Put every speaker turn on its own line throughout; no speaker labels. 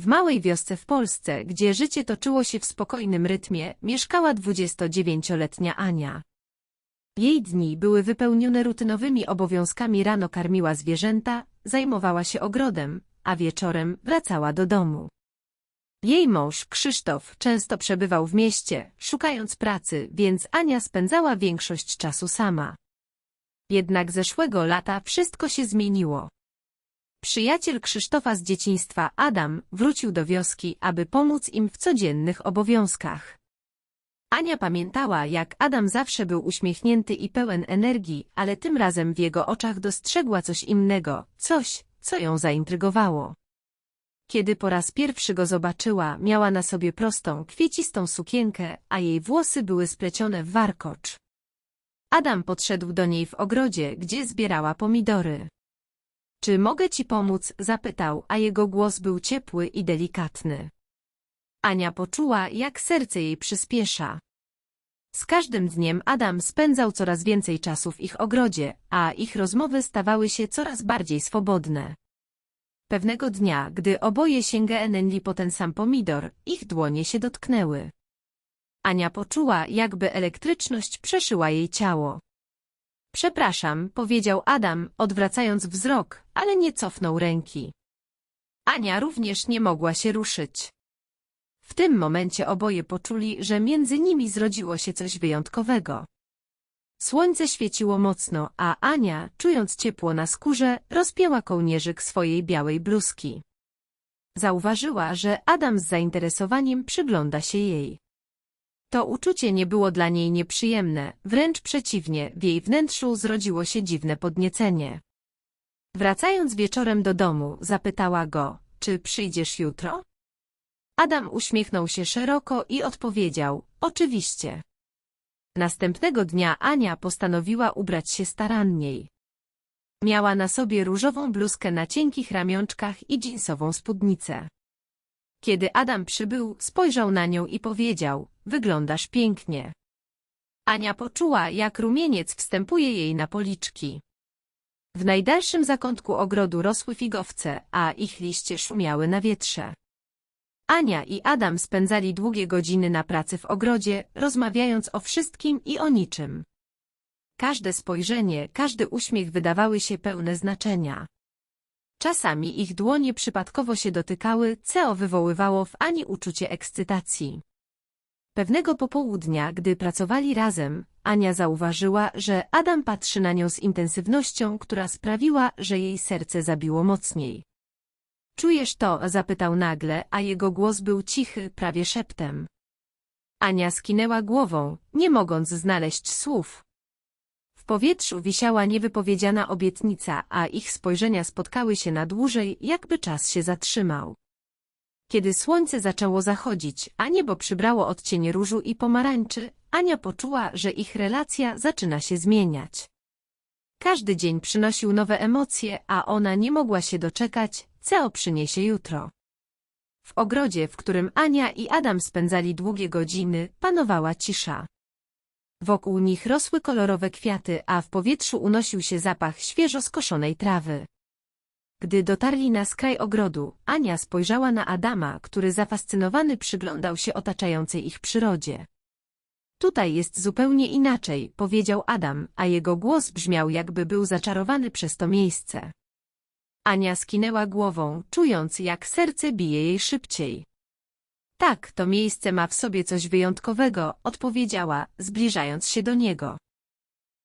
W małej wiosce w Polsce, gdzie życie toczyło się w spokojnym rytmie, mieszkała 29-letnia Ania. Jej dni były wypełnione rutynowymi obowiązkami rano karmiła zwierzęta, zajmowała się ogrodem, a wieczorem wracała do domu. Jej mąż, Krzysztof, często przebywał w mieście, szukając pracy, więc Ania spędzała większość czasu sama. Jednak zeszłego lata wszystko się zmieniło. Przyjaciel Krzysztofa z dzieciństwa, Adam, wrócił do wioski, aby pomóc im w codziennych obowiązkach. Ania pamiętała, jak Adam zawsze był uśmiechnięty i pełen energii, ale tym razem w jego oczach dostrzegła coś innego, coś, co ją zaintrygowało. Kiedy po raz pierwszy go zobaczyła, miała na sobie prostą, kwiecistą sukienkę, a jej włosy były splecione w warkocz. Adam podszedł do niej w ogrodzie, gdzie zbierała pomidory. Czy mogę ci pomóc? zapytał, a jego głos był ciepły i delikatny. Ania poczuła, jak serce jej przyspiesza. Z każdym dniem Adam spędzał coraz więcej czasu w ich ogrodzie, a ich rozmowy stawały się coraz bardziej swobodne. Pewnego dnia, gdy oboje sięgnęli po ten sam pomidor, ich dłonie się dotknęły. Ania poczuła, jakby elektryczność przeszyła jej ciało. Przepraszam, powiedział Adam, odwracając wzrok, ale nie cofnął ręki. Ania również nie mogła się ruszyć. W tym momencie oboje poczuli, że między nimi zrodziło się coś wyjątkowego. Słońce świeciło mocno, a Ania, czując ciepło na skórze, rozpięła kołnierzyk swojej białej bluzki. Zauważyła, że Adam z zainteresowaniem przygląda się jej. To uczucie nie było dla niej nieprzyjemne, wręcz przeciwnie, w jej wnętrzu zrodziło się dziwne podniecenie. Wracając wieczorem do domu, zapytała go, czy przyjdziesz jutro? Adam uśmiechnął się szeroko i odpowiedział, oczywiście. Następnego dnia Ania postanowiła ubrać się staranniej. Miała na sobie różową bluzkę na cienkich ramionczkach i dżinsową spódnicę. Kiedy Adam przybył, spojrzał na nią i powiedział, wyglądasz pięknie. Ania poczuła, jak rumieniec wstępuje jej na policzki. W najdalszym zakątku ogrodu rosły figowce, a ich liście szumiały na wietrze. Ania i Adam spędzali długie godziny na pracy w ogrodzie, rozmawiając o wszystkim i o niczym. Każde spojrzenie, każdy uśmiech wydawały się pełne znaczenia. Czasami ich dłonie przypadkowo się dotykały, co wywoływało w Ani uczucie ekscytacji. Pewnego popołudnia, gdy pracowali razem, Ania zauważyła, że Adam patrzy na nią z intensywnością, która sprawiła, że jej serce zabiło mocniej. Czujesz to? zapytał nagle, a jego głos był cichy, prawie szeptem. Ania skinęła głową, nie mogąc znaleźć słów. W powietrzu wisiała niewypowiedziana obietnica, a ich spojrzenia spotkały się na dłużej, jakby czas się zatrzymał. Kiedy słońce zaczęło zachodzić, a niebo przybrało odcień różu i pomarańczy, Ania poczuła, że ich relacja zaczyna się zmieniać. Każdy dzień przynosił nowe emocje, a ona nie mogła się doczekać, co przyniesie jutro. W ogrodzie, w którym Ania i Adam spędzali długie godziny, panowała cisza. Wokół nich rosły kolorowe kwiaty, a w powietrzu unosił się zapach świeżo skoszonej trawy. Gdy dotarli na skraj ogrodu, Ania spojrzała na Adama, który zafascynowany przyglądał się otaczającej ich przyrodzie. Tutaj jest zupełnie inaczej, powiedział Adam, a jego głos brzmiał jakby był zaczarowany przez to miejsce. Ania skinęła głową, czując jak serce bije jej szybciej. Tak, to miejsce ma w sobie coś wyjątkowego, odpowiedziała, zbliżając się do niego.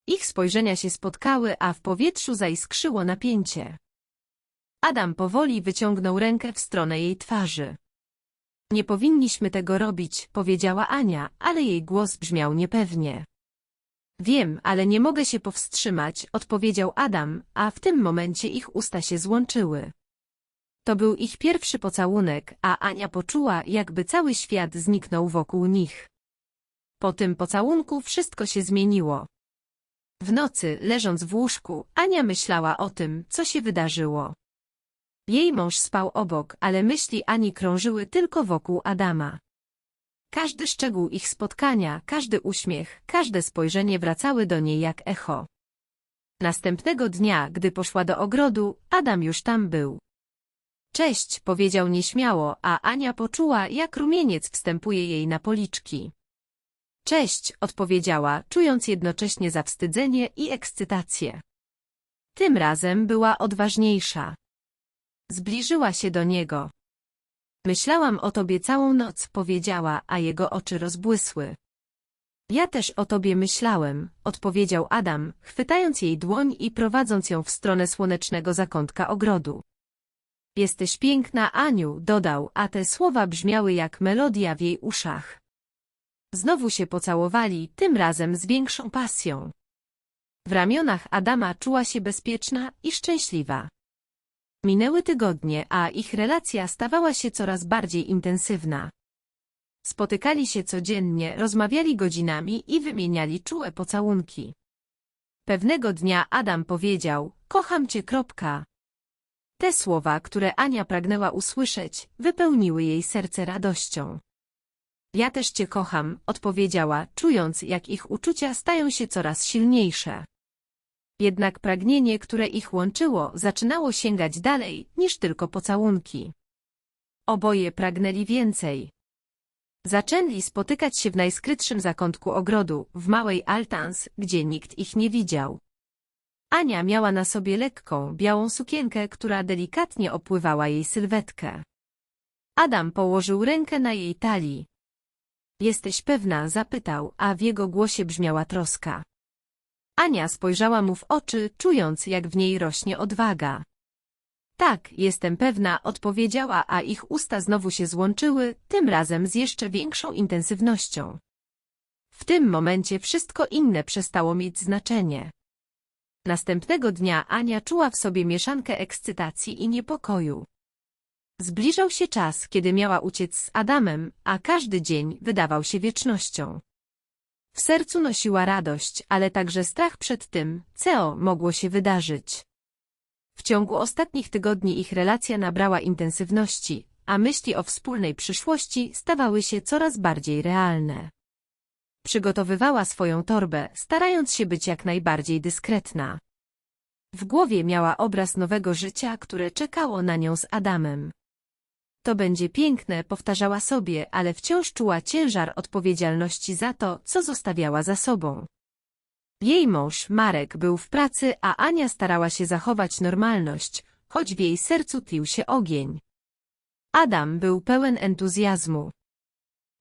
Ich spojrzenia się spotkały, a w powietrzu zaiskrzyło napięcie. Adam powoli wyciągnął rękę w stronę jej twarzy. Nie powinniśmy tego robić, powiedziała Ania, ale jej głos brzmiał niepewnie. Wiem, ale nie mogę się powstrzymać, odpowiedział Adam, a w tym momencie ich usta się złączyły. To był ich pierwszy pocałunek, a Ania poczuła, jakby cały świat zniknął wokół nich. Po tym pocałunku wszystko się zmieniło. W nocy, leżąc w łóżku, Ania myślała o tym, co się wydarzyło. Jej mąż spał obok, ale myśli Ani krążyły tylko wokół Adama. Każdy szczegół ich spotkania, każdy uśmiech, każde spojrzenie wracały do niej jak echo. Następnego dnia, gdy poszła do ogrodu, Adam już tam był. Cześć, powiedział nieśmiało, a Ania poczuła, jak rumieniec wstępuje jej na policzki. Cześć, odpowiedziała, czując jednocześnie zawstydzenie i ekscytację. Tym razem była odważniejsza. Zbliżyła się do niego. Myślałam o tobie całą noc, powiedziała, a jego oczy rozbłysły. Ja też o tobie myślałem, odpowiedział Adam, chwytając jej dłoń i prowadząc ją w stronę słonecznego zakątka ogrodu. Jesteś piękna, Aniu, dodał, a te słowa brzmiały jak melodia w jej uszach. Znowu się pocałowali, tym razem z większą pasją. W ramionach Adama czuła się bezpieczna i szczęśliwa. Minęły tygodnie, a ich relacja stawała się coraz bardziej intensywna. Spotykali się codziennie, rozmawiali godzinami i wymieniali czułe pocałunki. Pewnego dnia Adam powiedział, kocham cię, kropka. Te słowa, które Ania pragnęła usłyszeć, wypełniły jej serce radością. Ja też cię kocham, odpowiedziała, czując, jak ich uczucia stają się coraz silniejsze. Jednak pragnienie, które ich łączyło, zaczynało sięgać dalej niż tylko pocałunki. Oboje pragnęli więcej. Zaczęli spotykać się w najskrytszym zakątku ogrodu, w małej altans, gdzie nikt ich nie widział. Ania miała na sobie lekką, białą sukienkę, która delikatnie opływała jej sylwetkę. Adam położył rękę na jej talii. Jesteś pewna? zapytał, a w jego głosie brzmiała troska. Ania spojrzała mu w oczy, czując, jak w niej rośnie odwaga. Tak, jestem pewna, odpowiedziała, a ich usta znowu się złączyły, tym razem z jeszcze większą intensywnością. W tym momencie wszystko inne przestało mieć znaczenie. Następnego dnia Ania czuła w sobie mieszankę ekscytacji i niepokoju. Zbliżał się czas, kiedy miała uciec z Adamem, a każdy dzień wydawał się wiecznością. W sercu nosiła radość, ale także strach przed tym, co mogło się wydarzyć. W ciągu ostatnich tygodni ich relacja nabrała intensywności, a myśli o wspólnej przyszłości stawały się coraz bardziej realne. Przygotowywała swoją torbę, starając się być jak najbardziej dyskretna. W głowie miała obraz nowego życia, które czekało na nią z Adamem. To będzie piękne, powtarzała sobie, ale wciąż czuła ciężar odpowiedzialności za to, co zostawiała za sobą. Jej mąż, Marek, był w pracy, a Ania starała się zachować normalność, choć w jej sercu tlił się ogień. Adam był pełen entuzjazmu.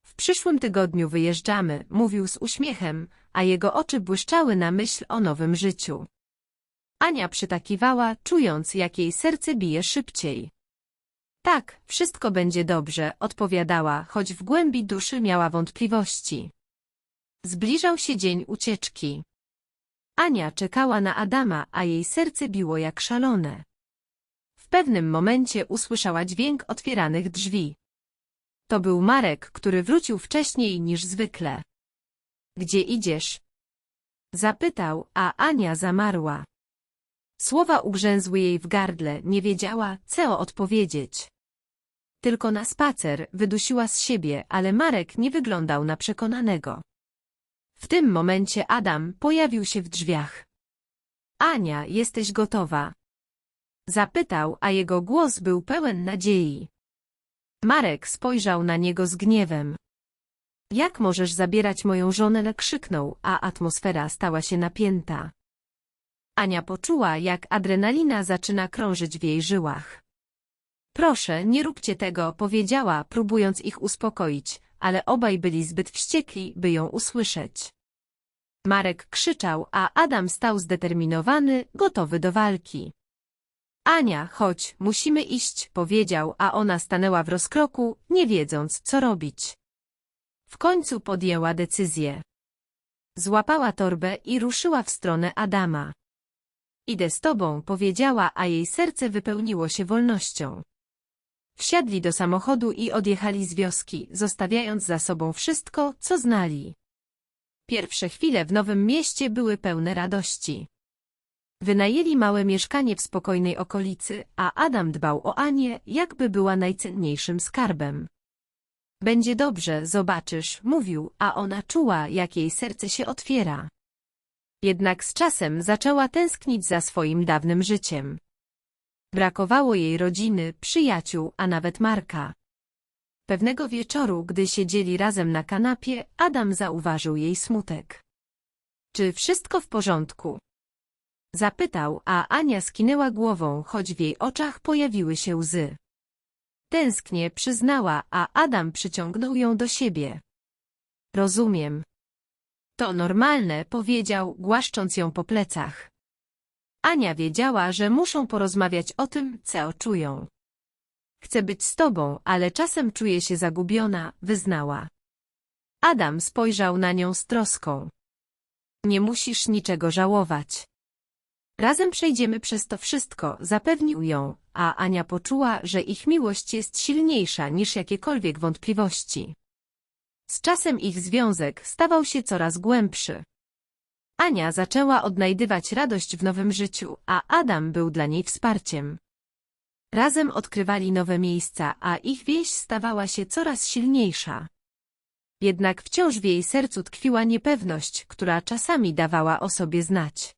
W przyszłym tygodniu wyjeżdżamy, mówił z uśmiechem, a jego oczy błyszczały na myśl o nowym życiu. Ania przytakiwała, czując, jak jej serce bije szybciej. Tak, wszystko będzie dobrze, odpowiadała, choć w głębi duszy miała wątpliwości. Zbliżał się dzień ucieczki. Ania czekała na Adama, a jej serce biło jak szalone. W pewnym momencie usłyszała dźwięk otwieranych drzwi. To był Marek, który wrócił wcześniej niż zwykle. Gdzie idziesz? Zapytał, a Ania zamarła. Słowa ugrzęzły jej w gardle, nie wiedziała, co odpowiedzieć. Tylko na spacer wydusiła z siebie, ale Marek nie wyglądał na przekonanego. W tym momencie Adam pojawił się w drzwiach. Ania, jesteś gotowa? Zapytał, a jego głos był pełen nadziei. Marek spojrzał na niego z gniewem. Jak możesz zabierać moją żonę? krzyknął, a atmosfera stała się napięta. Ania poczuła, jak adrenalina zaczyna krążyć w jej żyłach. Proszę, nie róbcie tego, powiedziała, próbując ich uspokoić, ale obaj byli zbyt wściekli, by ją usłyszeć. Marek krzyczał, a Adam stał zdeterminowany, gotowy do walki. Ania, chodź, musimy iść, powiedział, a ona stanęła w rozkroku, nie wiedząc, co robić. W końcu podjęła decyzję. Złapała torbę i ruszyła w stronę Adama. Idę z tobą, powiedziała, a jej serce wypełniło się wolnością. Wsiadli do samochodu i odjechali z wioski, zostawiając za sobą wszystko, co znali. Pierwsze chwile w nowym mieście były pełne radości. Wynajęli małe mieszkanie w spokojnej okolicy, a Adam dbał o Anię, jakby była najcenniejszym skarbem. Będzie dobrze, zobaczysz, mówił, a ona czuła, jak jej serce się otwiera. Jednak z czasem zaczęła tęsknić za swoim dawnym życiem. Brakowało jej rodziny, przyjaciół, a nawet Marka. Pewnego wieczoru, gdy siedzieli razem na kanapie, Adam zauważył jej smutek. Czy wszystko w porządku? Zapytał, a Ania skinęła głową, choć w jej oczach pojawiły się łzy. Tęsknie przyznała, a Adam przyciągnął ją do siebie. Rozumiem. To normalne, powiedział, głaszcząc ją po plecach. Ania wiedziała, że muszą porozmawiać o tym, co czują. Chcę być z tobą, ale czasem czuję się zagubiona, wyznała. Adam spojrzał na nią z troską. Nie musisz niczego żałować. Razem przejdziemy przez to wszystko, zapewnił ją, a Ania poczuła, że ich miłość jest silniejsza niż jakiekolwiek wątpliwości. Z czasem ich związek stawał się coraz głębszy. Ania zaczęła odnajdywać radość w nowym życiu, a Adam był dla niej wsparciem. Razem odkrywali nowe miejsca, a ich wieś stawała się coraz silniejsza. Jednak wciąż w jej sercu tkwiła niepewność, która czasami dawała o sobie znać.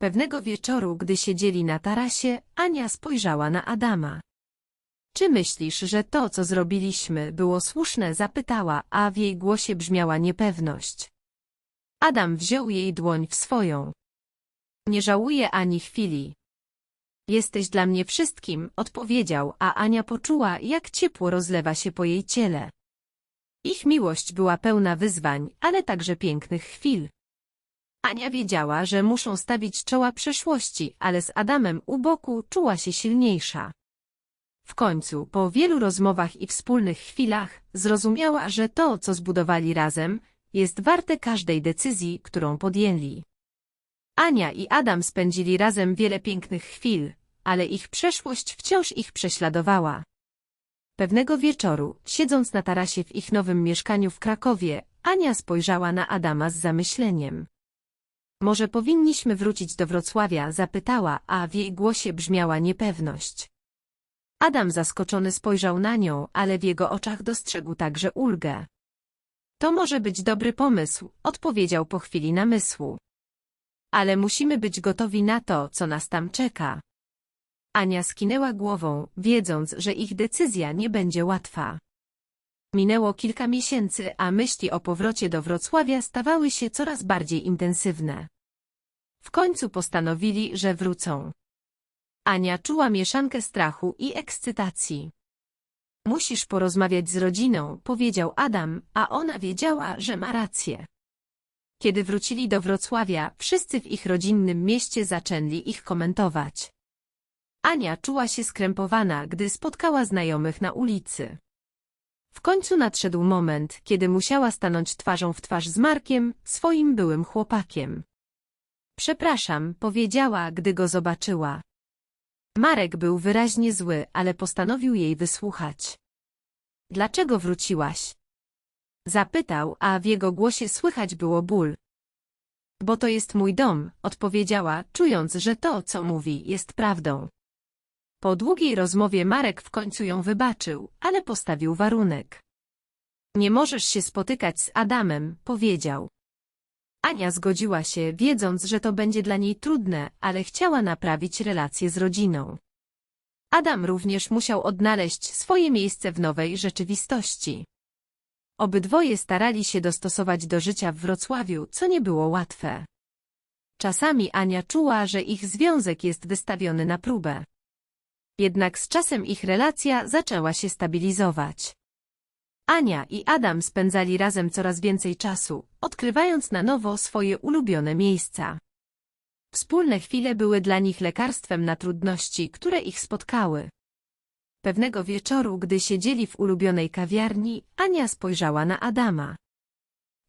Pewnego wieczoru, gdy siedzieli na tarasie, Ania spojrzała na Adama. Czy myślisz, że to, co zrobiliśmy, było słuszne? zapytała, a w jej głosie brzmiała niepewność. Adam wziął jej dłoń w swoją. Nie żałuję ani chwili. Jesteś dla mnie wszystkim, odpowiedział, a Ania poczuła, jak ciepło rozlewa się po jej ciele. Ich miłość była pełna wyzwań, ale także pięknych chwil. Ania wiedziała, że muszą stawić czoła przeszłości, ale z Adamem u boku czuła się silniejsza. W końcu, po wielu rozmowach i wspólnych chwilach, zrozumiała, że to, co zbudowali razem, jest warte każdej decyzji, którą podjęli. Ania i Adam spędzili razem wiele pięknych chwil, ale ich przeszłość wciąż ich prześladowała. Pewnego wieczoru, siedząc na tarasie w ich nowym mieszkaniu w Krakowie, Ania spojrzała na Adama z zamyśleniem. Może powinniśmy wrócić do Wrocławia, zapytała, a w jej głosie brzmiała niepewność. Adam zaskoczony spojrzał na nią, ale w jego oczach dostrzegł także ulgę. To może być dobry pomysł, odpowiedział po chwili namysłu. Ale musimy być gotowi na to, co nas tam czeka. Ania skinęła głową, wiedząc, że ich decyzja nie będzie łatwa. Minęło kilka miesięcy, a myśli o powrocie do Wrocławia stawały się coraz bardziej intensywne. W końcu postanowili, że wrócą. Ania czuła mieszankę strachu i ekscytacji. Musisz porozmawiać z rodziną, powiedział Adam, a ona wiedziała, że ma rację. Kiedy wrócili do Wrocławia, wszyscy w ich rodzinnym mieście zaczęli ich komentować. Ania czuła się skrępowana, gdy spotkała znajomych na ulicy. W końcu nadszedł moment, kiedy musiała stanąć twarzą w twarz z Markiem, swoim byłym chłopakiem. Przepraszam, powiedziała, gdy go zobaczyła. Marek był wyraźnie zły, ale postanowił jej wysłuchać. Dlaczego wróciłaś? Zapytał, a w jego głosie słychać było ból. Bo to jest mój dom, odpowiedziała, czując, że to, co mówi, jest prawdą. Po długiej rozmowie Marek w końcu ją wybaczył, ale postawił warunek. Nie możesz się spotykać z Adamem, powiedział. Ania zgodziła się, wiedząc, że to będzie dla niej trudne, ale chciała naprawić relacje z rodziną. Adam również musiał odnaleźć swoje miejsce w nowej rzeczywistości. Obydwoje starali się dostosować do życia w Wrocławiu, co nie było łatwe. Czasami Ania czuła, że ich związek jest wystawiony na próbę. Jednak z czasem ich relacja zaczęła się stabilizować. Ania i Adam spędzali razem coraz więcej czasu, odkrywając na nowo swoje ulubione miejsca. Wspólne chwile były dla nich lekarstwem na trudności, które ich spotkały. Pewnego wieczoru, gdy siedzieli w ulubionej kawiarni, Ania spojrzała na Adama.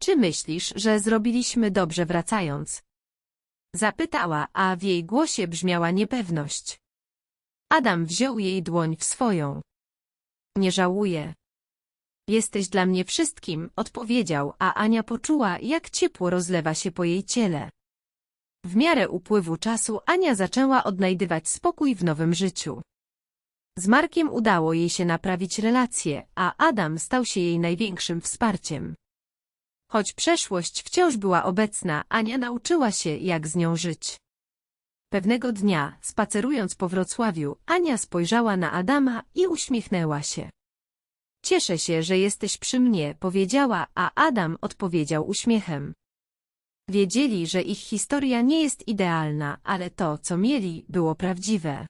Czy myślisz, że zrobiliśmy dobrze wracając? Zapytała, a w jej głosie brzmiała niepewność. Adam wziął jej dłoń w swoją. Nie żałuję. Jesteś dla mnie wszystkim, odpowiedział, a Ania poczuła, jak ciepło rozlewa się po jej ciele. W miarę upływu czasu Ania zaczęła odnajdywać spokój w nowym życiu. Z Markiem udało jej się naprawić relacje, a Adam stał się jej największym wsparciem. Choć przeszłość wciąż była obecna, Ania nauczyła się, jak z nią żyć. Pewnego dnia, spacerując po Wrocławiu, Ania spojrzała na Adama i uśmiechnęła się. Cieszę się, że jesteś przy mnie, powiedziała, a Adam odpowiedział uśmiechem. Wiedzieli, że ich historia nie jest idealna, ale to, co mieli, było prawdziwe.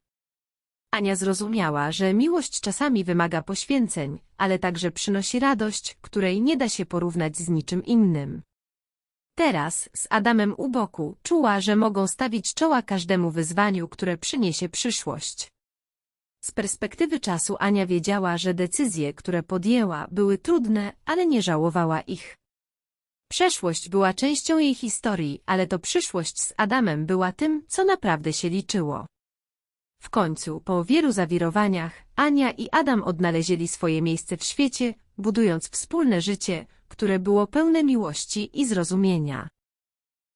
Ania zrozumiała, że miłość czasami wymaga poświęceń, ale także przynosi radość, której nie da się porównać z niczym innym. Teraz, z Adamem u boku, czuła, że mogą stawić czoła każdemu wyzwaniu, które przyniesie przyszłość. Z perspektywy czasu Ania wiedziała, że decyzje, które podjęła, były trudne, ale nie żałowała ich. Przeszłość była częścią jej historii, ale to przyszłość z Adamem była tym, co naprawdę się liczyło. W końcu, po wielu zawirowaniach, Ania i Adam odnaleźli swoje miejsce w świecie, budując wspólne życie, które było pełne miłości i zrozumienia.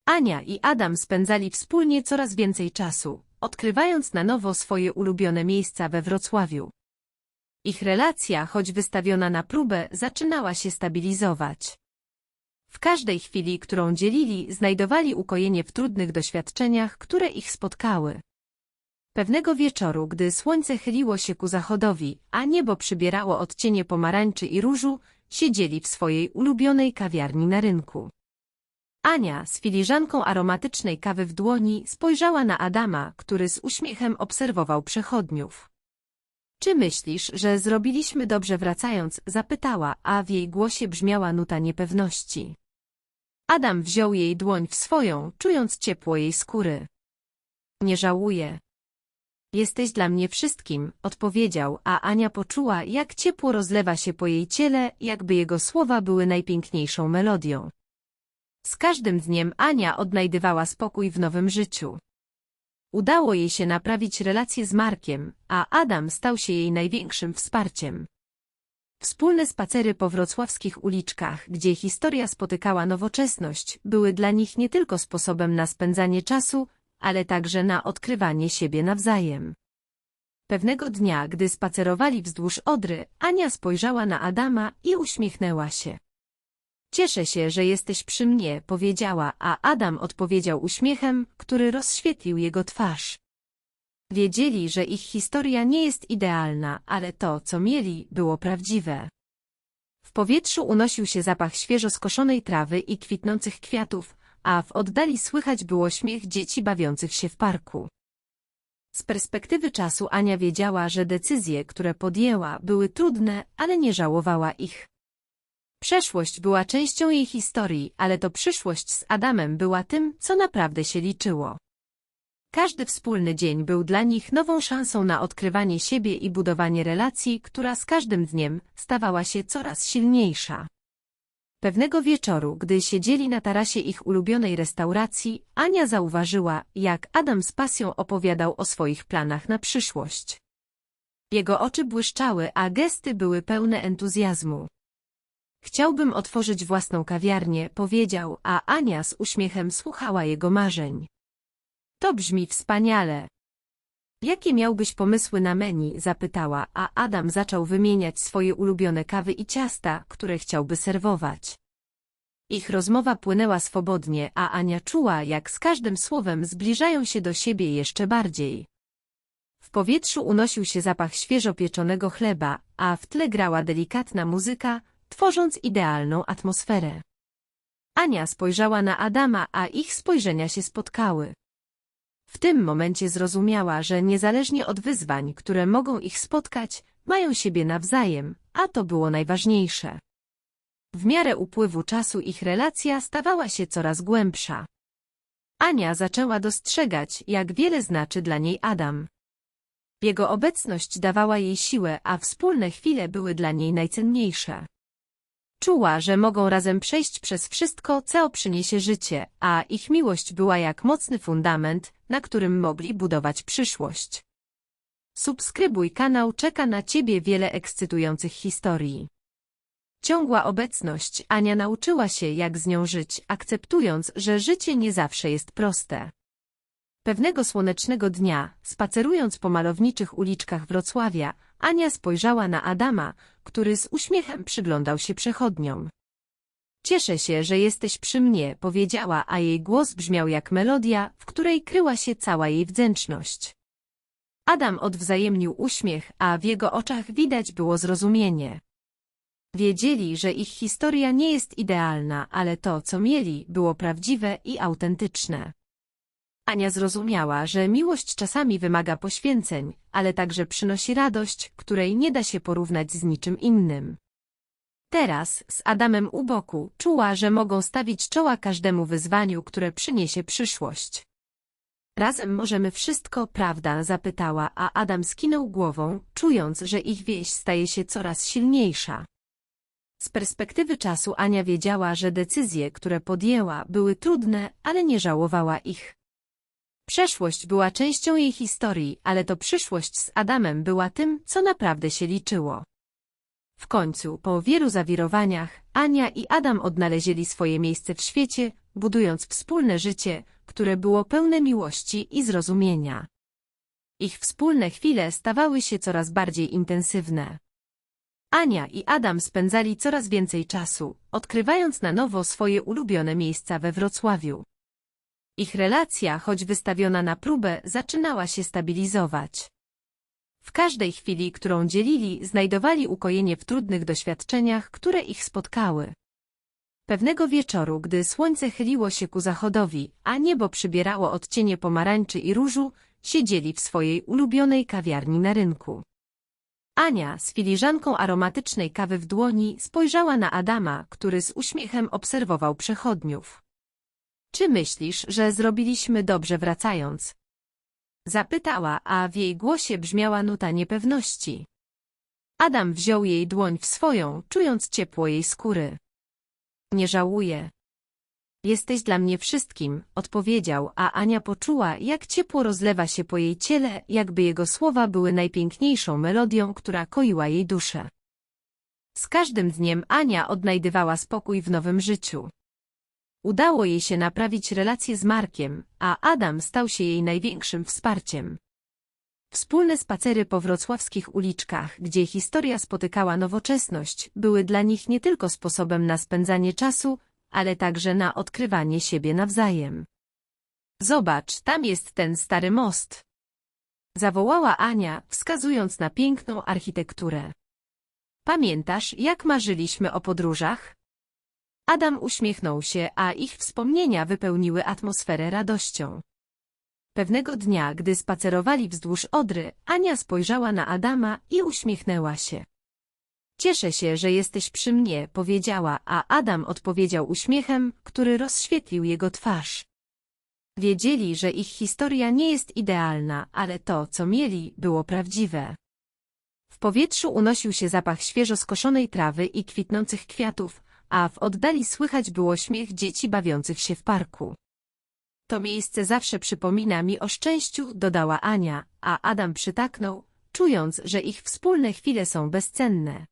Ania i Adam spędzali wspólnie coraz więcej czasu, odkrywając na nowo swoje ulubione miejsca we Wrocławiu. Ich relacja, choć wystawiona na próbę, zaczynała się stabilizować. W każdej chwili, którą dzielili, znajdowali ukojenie w trudnych doświadczeniach, które ich spotkały. Pewnego wieczoru, gdy słońce chyliło się ku zachodowi, a niebo przybierało odcienie pomarańczy i różu, siedzieli w swojej ulubionej kawiarni na rynku. Ania z filiżanką aromatycznej kawy w dłoni spojrzała na Adama, który z uśmiechem obserwował przechodniów. Czy myślisz, że zrobiliśmy dobrze wracając? zapytała, a w jej głosie brzmiała nuta niepewności. Adam wziął jej dłoń w swoją, czując ciepło jej skóry. Nie żałuję. Jesteś dla mnie wszystkim, odpowiedział, a Ania poczuła, jak ciepło rozlewa się po jej ciele, jakby jego słowa były najpiękniejszą melodią. Z każdym dniem Ania odnajdywała spokój w nowym życiu. Udało jej się naprawić relacje z Markiem, a Adam stał się jej największym wsparciem. Wspólne spacery po wrocławskich uliczkach, gdzie historia spotykała nowoczesność, były dla nich nie tylko sposobem na spędzanie czasu, ale także na odkrywanie siebie nawzajem. Pewnego dnia, gdy spacerowali wzdłuż Odry, Ania spojrzała na Adama i uśmiechnęła się. Cieszę się, że jesteś przy mnie, powiedziała, a Adam odpowiedział uśmiechem, który rozświetlił jego twarz. Wiedzieli, że ich historia nie jest idealna, ale to, co mieli, było prawdziwe. W powietrzu unosił się zapach świeżo skoszonej trawy i kwitnących kwiatów, a w oddali słychać było śmiech dzieci bawiących się w parku. Z perspektywy czasu Ania wiedziała, że decyzje, które podjęła, były trudne, ale nie żałowała ich. Przeszłość była częścią jej historii, ale to przyszłość z Adamem była tym, co naprawdę się liczyło. Każdy wspólny dzień był dla nich nową szansą na odkrywanie siebie i budowanie relacji, która z każdym dniem stawała się coraz silniejsza. Pewnego wieczoru, gdy siedzieli na tarasie ich ulubionej restauracji, Ania zauważyła, jak Adam z pasją opowiadał o swoich planach na przyszłość. Jego oczy błyszczały, a gesty były pełne entuzjazmu. Chciałbym otworzyć własną kawiarnię, powiedział, a Ania z uśmiechem słuchała jego marzeń. To brzmi wspaniale. Jakie miałbyś pomysły na menu? zapytała, a Adam zaczął wymieniać swoje ulubione kawy i ciasta, które chciałby serwować. Ich rozmowa płynęła swobodnie, a Ania czuła, jak z każdym słowem zbliżają się do siebie jeszcze bardziej. W powietrzu unosił się zapach świeżo pieczonego chleba, a w tle grała delikatna muzyka, tworząc idealną atmosferę. Ania spojrzała na Adama, a ich spojrzenia się spotkały. W tym momencie zrozumiała, że niezależnie od wyzwań, które mogą ich spotkać, mają siebie nawzajem, a to było najważniejsze. W miarę upływu czasu ich relacja stawała się coraz głębsza. Ania zaczęła dostrzegać, jak wiele znaczy dla niej Adam. Jego obecność dawała jej siłę, a wspólne chwile były dla niej najcenniejsze. Czuła, że mogą razem przejść przez wszystko, co przyniesie życie, a ich miłość była jak mocny fundament, na którym mogli budować przyszłość. Subskrybuj kanał, czeka na Ciebie wiele ekscytujących historii. Ciągła obecność Ania nauczyła się, jak z nią żyć, akceptując, że życie nie zawsze jest proste. Pewnego słonecznego dnia, spacerując po malowniczych uliczkach Wrocławia, Ania spojrzała na Adama, który z uśmiechem przyglądał się przechodniom. Cieszę się, że jesteś przy mnie, powiedziała, a jej głos brzmiał jak melodia, w której kryła się cała jej wdzięczność. Adam odwzajemnił uśmiech, a w jego oczach widać było zrozumienie. Wiedzieli, że ich historia nie jest idealna, ale to, co mieli, było prawdziwe i autentyczne. Ania zrozumiała, że miłość czasami wymaga poświęceń, ale także przynosi radość, której nie da się porównać z niczym innym. Teraz, z Adamem u boku, czuła, że mogą stawić czoła każdemu wyzwaniu, które przyniesie przyszłość. Razem możemy wszystko, prawda? zapytała, a Adam skinął głową, czując, że ich wieś staje się coraz silniejsza. Z perspektywy czasu Ania wiedziała, że decyzje, które podjęła, były trudne, ale nie żałowała ich. Przeszłość była częścią jej historii, ale to przyszłość z Adamem była tym, co naprawdę się liczyło. W końcu, po wielu zawirowaniach, Ania i Adam odnaleźli swoje miejsce w świecie, budując wspólne życie, które było pełne miłości i zrozumienia. Ich wspólne chwile stawały się coraz bardziej intensywne. Ania i Adam spędzali coraz więcej czasu, odkrywając na nowo swoje ulubione miejsca we Wrocławiu. Ich relacja, choć wystawiona na próbę, zaczynała się stabilizować. W każdej chwili, którą dzielili, znajdowali ukojenie w trudnych doświadczeniach, które ich spotkały. Pewnego wieczoru, gdy słońce chyliło się ku zachodowi, a niebo przybierało odcienie pomarańczy i różu, siedzieli w swojej ulubionej kawiarni na rynku. Ania z filiżanką aromatycznej kawy w dłoni spojrzała na Adama, który z uśmiechem obserwował przechodniów. Czy myślisz, że zrobiliśmy dobrze wracając? Zapytała, a w jej głosie brzmiała nuta niepewności. Adam wziął jej dłoń w swoją, czując ciepło jej skóry. Nie żałuję. Jesteś dla mnie wszystkim, odpowiedział, a Ania poczuła, jak ciepło rozlewa się po jej ciele, jakby jego słowa były najpiękniejszą melodią, która koiła jej duszę. Z każdym dniem Ania odnajdywała spokój w nowym życiu. Udało jej się naprawić relacje z Markiem, a Adam stał się jej największym wsparciem. Wspólne spacery po wrocławskich uliczkach, gdzie historia spotykała nowoczesność, były dla nich nie tylko sposobem na spędzanie czasu, ale także na odkrywanie siebie nawzajem. Zobacz, tam jest ten stary most. Zawołała Ania, wskazując na piękną architekturę. Pamiętasz, jak marzyliśmy o podróżach? Adam uśmiechnął się, a ich wspomnienia wypełniły atmosferę radością. Pewnego dnia, gdy spacerowali wzdłuż Odry, Ania spojrzała na Adama i uśmiechnęła się. Cieszę się, że jesteś przy mnie, powiedziała, a Adam odpowiedział uśmiechem, który rozświetlił jego twarz. Wiedzieli, że ich historia nie jest idealna, ale to, co mieli, było prawdziwe. W powietrzu unosił się zapach świeżo skoszonej trawy i kwitnących kwiatów, a w oddali słychać było śmiech dzieci bawiących się w parku. To miejsce zawsze przypomina mi o szczęściu, dodała Ania, a Adam przytaknął, czując, że ich wspólne chwile są bezcenne.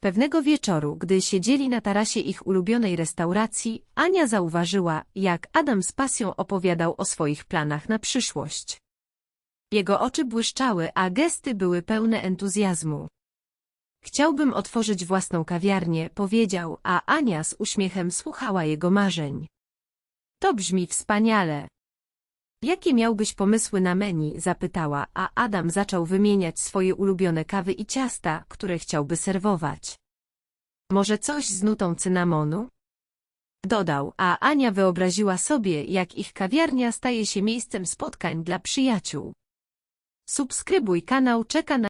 Pewnego wieczoru, gdy siedzieli na tarasie ich ulubionej restauracji, Ania zauważyła, jak Adam z pasją opowiadał o swoich planach na przyszłość. Jego oczy błyszczały, a gesty były pełne entuzjazmu. Chciałbym otworzyć własną kawiarnię, powiedział, a Ania z uśmiechem słuchała jego marzeń. To brzmi wspaniale. Jakie miałbyś pomysły na menu? zapytała, a Adam zaczął wymieniać swoje ulubione kawy i ciasta, które chciałby serwować. Może coś z nutą cynamonu? Dodał, a Ania wyobraziła sobie, jak ich kawiarnia staje się miejscem spotkań dla przyjaciół. Subskrybuj kanał, czeka na